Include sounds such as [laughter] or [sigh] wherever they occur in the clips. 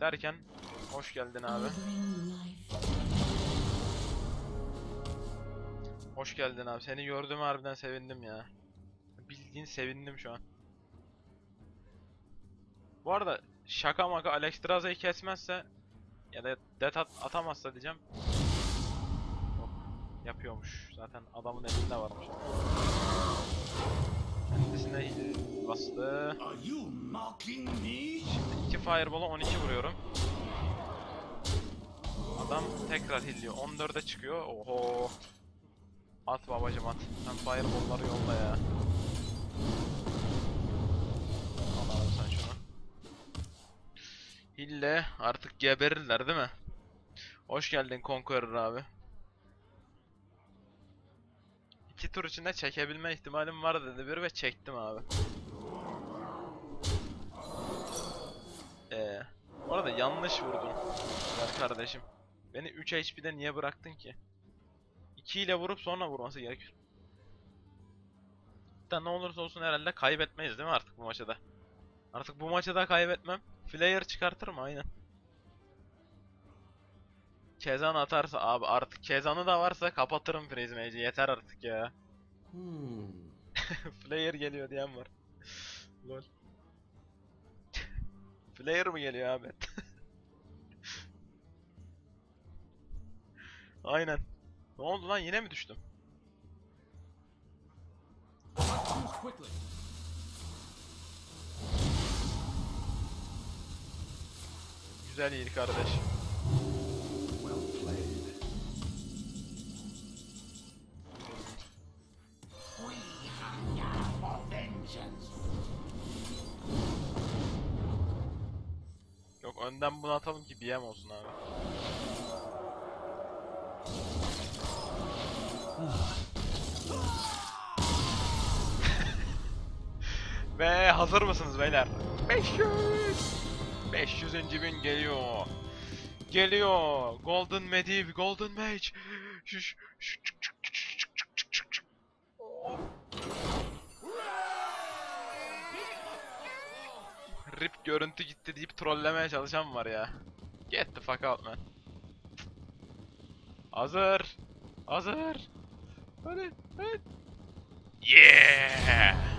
derken hoş geldin abi. Hoş geldin abi. Seni gördüğüme harbiden sevindim ya. Bildiğin sevindim şu an. Bu arada şaka maka Alex Straza'yı kesmezse ya da det at atamazsa diyeceğim. Yok. Yapıyormuş. Zaten adamın elinde varmış. Me? Şimdi iki fireball'a 12 vuruyorum. Adam tekrar hilliyor. 14'e çıkıyor. Oho. At babacım at. Sen fireball'ları yolla ya. Al abi sen şunu. Hille artık geberirler değil mi? Hoş geldin Conqueror abi. İki tur içinde çekebilme ihtimalim var dedi bir ve çektim abi. Ee, bu arada yanlış vurdun. Ver kardeşim. Beni 3 HP'de niye bıraktın ki? 2 ile vurup sonra vurması gerekiyor. Da ne olursa olsun herhalde kaybetmeyiz değil mi artık bu maçta da? Artık bu maçı da kaybetmem. Flare çıkartırım aynen. Kezan atarsa abi artık Kezan'ı da varsa kapatırım Freeze Mage'i yeter artık ya. Hmm. [laughs] Flare geliyor diyen var. Lol. [laughs] Flare mı geliyor abi? Aynen. Ne oldu lan yine mi düştüm? Güzel iyi kardeş. Yok önden bunu atalım ki BM olsun abi. Ve hazır mısınız beyler? 500! 500. bin geliyor. Geliyor. Golden Medivh, Golden Mage. Şuş, şuş, Rip görüntü gitti deyip trollemeye çalışan var ya. Get the fuck out man. Hazır. Hazır. Hadi, hadi. Yeah!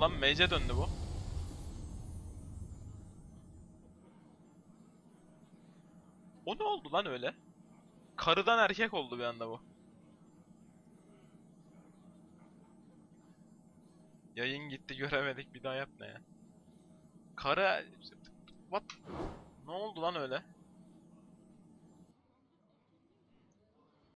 Oldu lan? Mage'e döndü bu. O ne oldu lan öyle? Karıdan erkek oldu bir anda bu. Yayın gitti [laughs] göremedik bir daha yap ne ya? Karı... What? Ne oldu lan öyle?